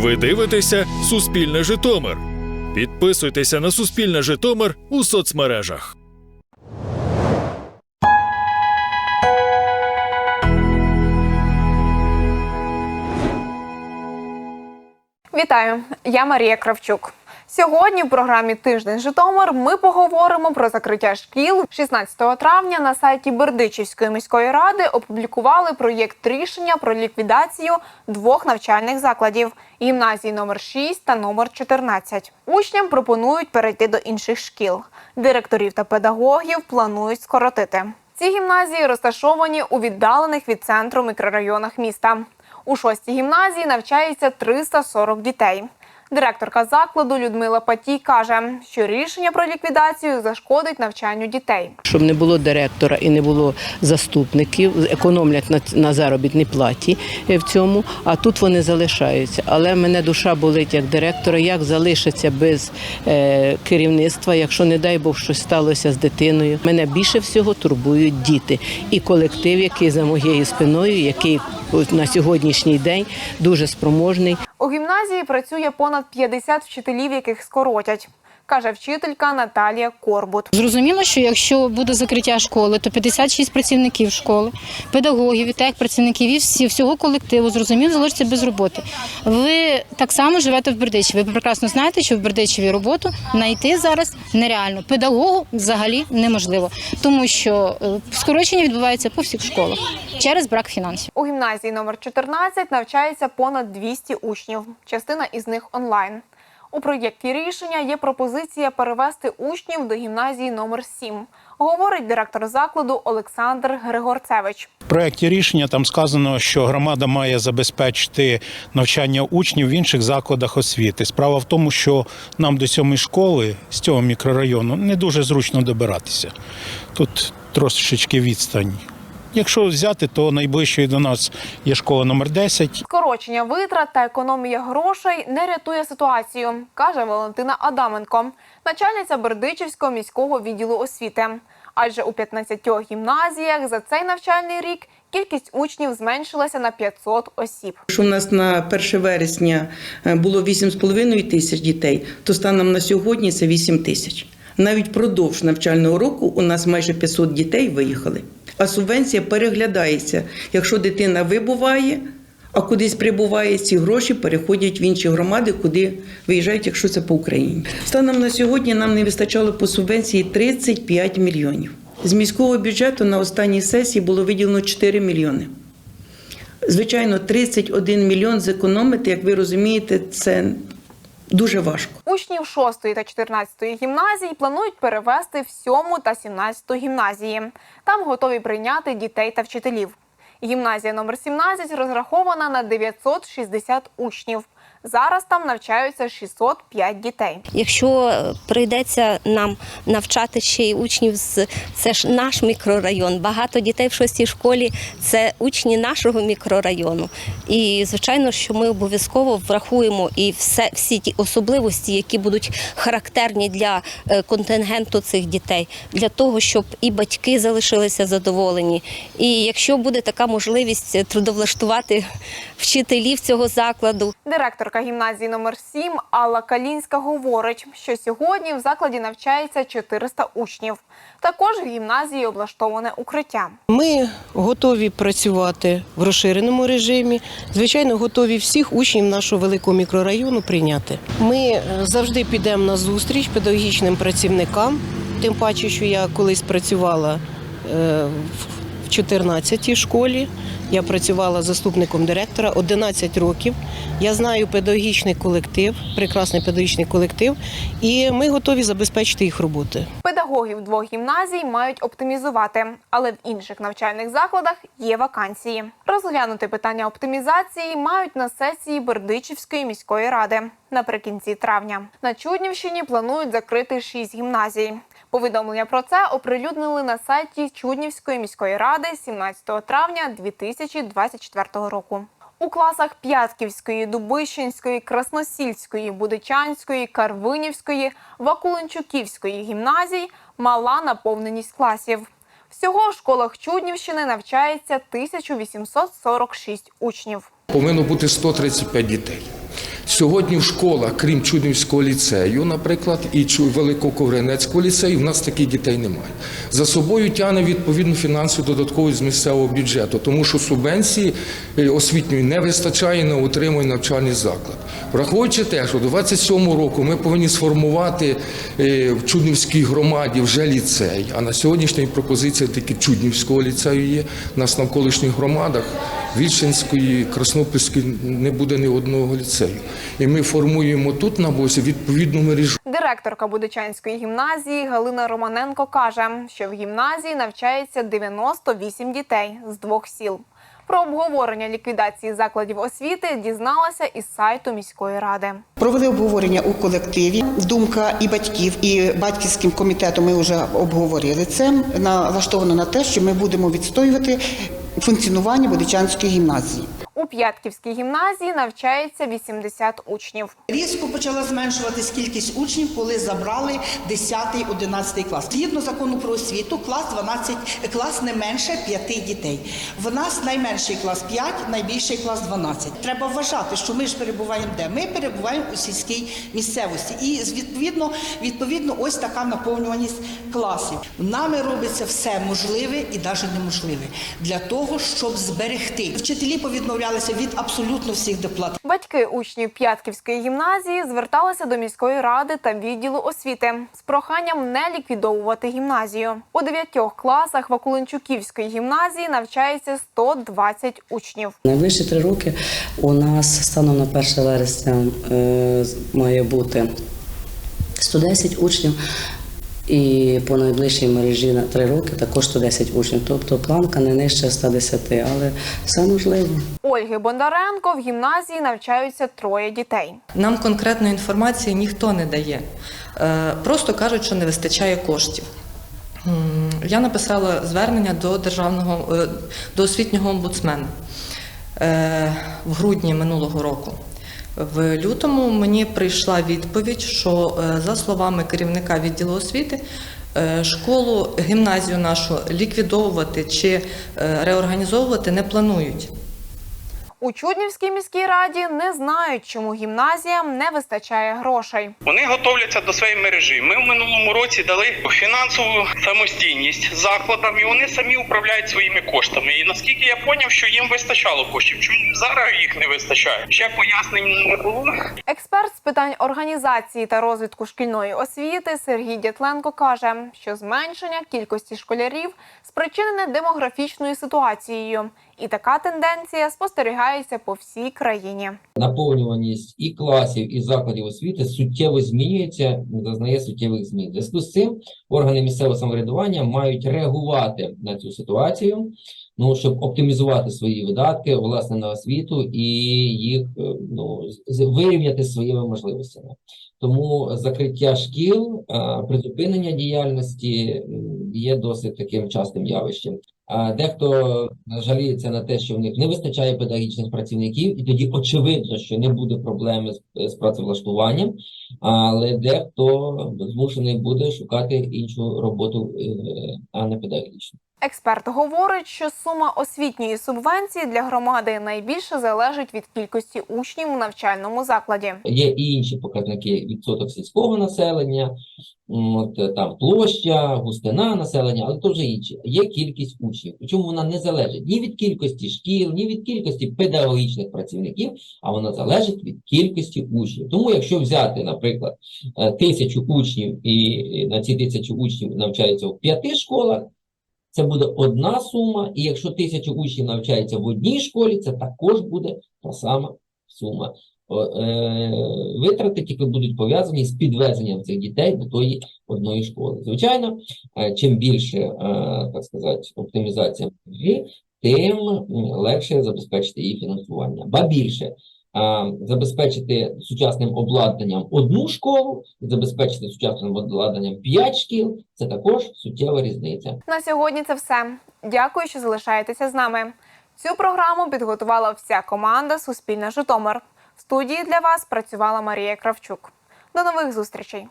Ви дивитеся Суспільне Житомир. Підписуйтеся на Суспільне Житомир у соцмережах. Вітаю, я Марія Кравчук. Сьогодні в програмі Тиждень Житомир ми поговоримо про закриття шкіл. 16 травня на сайті Бердичівської міської ради опублікували проєкт рішення про ліквідацію двох навчальних закладів гімназії номер 6 та номер 14. Учням пропонують перейти до інших шкіл. Директорів та педагогів планують скоротити. Ці гімназії розташовані у віддалених від центру мікрорайонах міста. У шостій гімназії навчається 340 дітей. Директорка закладу Людмила Патій каже, що рішення про ліквідацію зашкодить навчанню дітей. щоб не було директора і не було заступників, економлять на, на заробітній платі е, в цьому, а тут вони залишаються. Але мене душа болить як директора, як залишиться без е, керівництва, якщо, не дай Бог, щось сталося з дитиною. Мене більше всього турбують діти і колектив, який за моєю спиною, який на сьогоднішній день дуже спроможний. У гімназії працює понад 50 вчителів, яких скоротять, каже вчителька Наталія Корбут. Зрозуміло, що якщо буде закриття школи, то 56 працівників школи, педагогів і так працівників і всі всього колективу зрозуміло залишиться без роботи. Ви так само живете в Бердичеві. Ви прекрасно знаєте, що в Бердичеві роботу знайти зараз нереально. Педагогу взагалі неможливо, тому що е, скорочення відбувається по всіх школах через брак фінансів. У гімназії номер 14 навчається понад 200 учнів. Частина із них онлайн. У проєкті рішення є пропозиція перевести учнів до гімназії номер 7, говорить директор закладу Олександр Григорцевич. В проєкті рішення там сказано, що громада має забезпечити навчання учнів в інших закладах освіти. Справа в тому, що нам до сьомої школи з цього мікрорайону не дуже зручно добиратися. Тут трошечки відстань. Якщо взяти, то найближчою до нас є школа номер 10. Скорочення витрат та економія грошей не рятує ситуацію, каже Валентина Адаменко, начальниця Бердичівського міського відділу освіти. Адже у 15 гімназіях за цей навчальний рік кількість учнів зменшилася на 500 осіб. Якщо у нас на 1 вересня е, було 8,5 тисяч дітей, то станом на сьогодні це 8 тисяч. Навіть впродовж навчального року у нас майже 500 дітей виїхали. А субвенція переглядається. Якщо дитина вибуває, а кудись прибуває, ці гроші переходять в інші громади, куди виїжджають, якщо це по Україні. Станом на сьогодні нам не вистачало по субвенції 35 мільйонів. З міського бюджету на останній сесії було виділено 4 мільйони. Звичайно, 31 мільйон зекономити, як ви розумієте, це дуже важко. Учнів 6 та 14 гімназії планують перевести в 7 та 17 гімназії. Там готові прийняти дітей та вчителів. Гімназія номер 17 розрахована на 960 учнів. Зараз там навчаються 605 дітей. Якщо е, прийдеться нам навчати ще й учнів з це ж наш мікрорайон. Багато дітей в шостій школі це учні нашого мікрорайону. І звичайно, що ми обов'язково врахуємо і все всі ті особливості, які будуть характерні для е, контингенту цих дітей, для того, щоб і батьки залишилися задоволені. І якщо буде така можливість е, трудовлаштувати вчителів цього закладу, Директорка гімназії номер 7 Алла Калінська говорить, що сьогодні в закладі навчається 400 учнів. Також в гімназії облаштоване укриття. Ми готові працювати в розширеному режимі. Звичайно, готові всіх учнів нашого великого мікрорайону прийняти. Ми е, завжди підемо на зустріч педагогічним працівникам. Тим паче, що я колись працювала е, в 14-й школі. Я працювала заступником директора 11 років. Я знаю педагогічний колектив, прекрасний педагогічний колектив, і ми готові забезпечити їх роботи. Педагогів двох гімназій мають оптимізувати, але в інших навчальних закладах є вакансії. Розглянути питання оптимізації мають на сесії Бердичівської міської ради наприкінці травня. На Чуднівщині планують закрити шість гімназій. Повідомлення про це оприлюднили на сайті Чуднівської міської ради 17 травня 2024 року. У класах П'ятківської, Дубищенської, Красносільської, Будичанської, Карвинівської, Вакуленчуківської гімназій мала наповненість класів. Всього в школах Чуднівщини навчається 1846 учнів. Повинно бути 135 дітей. Сьогодні в школах, крім Чуднівського ліцею, наприклад, і Великоковрянецького ліцею, в нас таких дітей немає. За собою тягне відповідну фінансову додаткову з місцевого бюджету, тому що субвенції е, освітньої не вистачає на утримання навчальний заклад. Враховуючи те, що до 27 року ми повинні сформувати е, в Чуднівській громаді вже ліцей, а на сьогоднішній пропозиція тільки Чуднівського ліцею є. У нас навколишніх громадах Вільшинської, Краснопільської не буде ні одного ліцею. І ми формуємо тут на босі відповідну мережу. Директорка Будичанської гімназії Галина Романенко каже, що в гімназії навчається 98 дітей з двох сіл. Про обговорення ліквідації закладів освіти дізналася із сайту міської ради. Провели обговорення у колективі. Думка і батьків, і батьківським комітетом ми вже обговорили це. Налаштовано на те, що ми будемо відстоювати функціонування Бодичанської гімназії. У П'ятківській гімназії навчається 80 учнів. Різко почала зменшуватись кількість учнів, коли забрали 10-11 клас. Згідно закону про освіту, клас 12, клас не менше 5 дітей. В нас найменший клас 5, найбільший клас 12. Треба вважати, що ми ж перебуваємо де? Ми перебуваємо у сільській місцевості. І відповідно, відповідно, ось така наповнюваність класів. Нами робиться все можливе і навіть неможливе для того, щоб зберегти. Вчителі повідмовлялися від абсолютно всіх доплат. Батьки учнів П'ятківської гімназії зверталися до міської ради та відділу освіти з проханням не ліквідовувати гімназію. У дев'ятьох класах Вакуленчуківської гімназії навчається 120 учнів. Найближчі три роки у нас станом на 1 вересня е, має бути 110 учнів. І по найближчій мережі на три роки також 110 учнів. Тобто планка не нижче 110, але все можливо. Ольги Бондаренко в гімназії навчаються троє дітей. Нам конкретної інформації ніхто не дає. Е, Просто кажуть, що не вистачає коштів. Я написала звернення до державного е, до освітнього омбудсмена е, в грудні минулого року. В лютому мені прийшла відповідь, що е, за словами керівника відділу освіти, е, школу, гімназію нашу ліквідовувати чи е, реорганізовувати не планують. У Чуднівській міській раді не знають, чому гімназіям не вистачає грошей. Вони готовляться до своєї мережі. Ми в минулому році дали фінансову самостійність закладам, і вони самі управляють своїми коштами. І наскільки я поняв, що їм вистачало коштів. Чому зараз їх не вистачає? Ще пояснень не було. Експерт з питань організації та розвитку шкільної освіти Сергій Дятленко каже, що зменшення кількості школярів спричинене демографічною ситуацією, і така тенденція спостерігається по всій країні. наповнюваність і класів, і закладів освіти суттєво змінюється, зазнає суттєвих змін. Зв'язку з цим органи місцевого самоврядування мають реагувати на цю ситуацію, ну щоб оптимізувати свої видатки власне на освіту і їх е, ну вирівняти своїми можливостями. Тому закриття шкіл, е, призупинення діяльності є досить таким частим явищем. Дехто жаліється на те, що в них не вистачає педагогічних працівників, і тоді очевидно, що не буде проблеми з, з працевлаштуванням, але дехто змушений буде шукати іншу роботу, е, а не педагогічну. Експерт говорить, що сума освітньої субвенції для громади найбільше залежить від кількості учнів у навчальному закладі. Є і інші показники відсоток сільського населення, от, е, там площа, густина населення, але вже інші. Є кількість учнів. Причому вона не залежить ні від кількості шкіл, ні від кількості педагогічних працівників, а вона залежить від кількості учнів. Тому, якщо взяти, наприклад, е, тисячу учнів, і на ці тисячу учнів навчаються в п'яти школах. Це буде одна сума, і якщо тисячу учнів навчається в одній школі, це також буде та сама сума. Е, Витрати тільки будуть пов'язані з підвезенням цих дітей до тої одної школи. Звичайно, е, чим більше, е, так сказати, оптимізація тим легше забезпечити її фінансування. Ба більше, забезпечити сучасним обладнанням одну школу, забезпечити сучасним обладнанням п'ять шкіл це також суттєва різниця. На сьогодні це все. Дякую, що залишаєтеся з нами. Цю програму підготувала вся команда Суспільна Житомир. В студії для вас працювала Марія Кравчук. До нових зустрічей.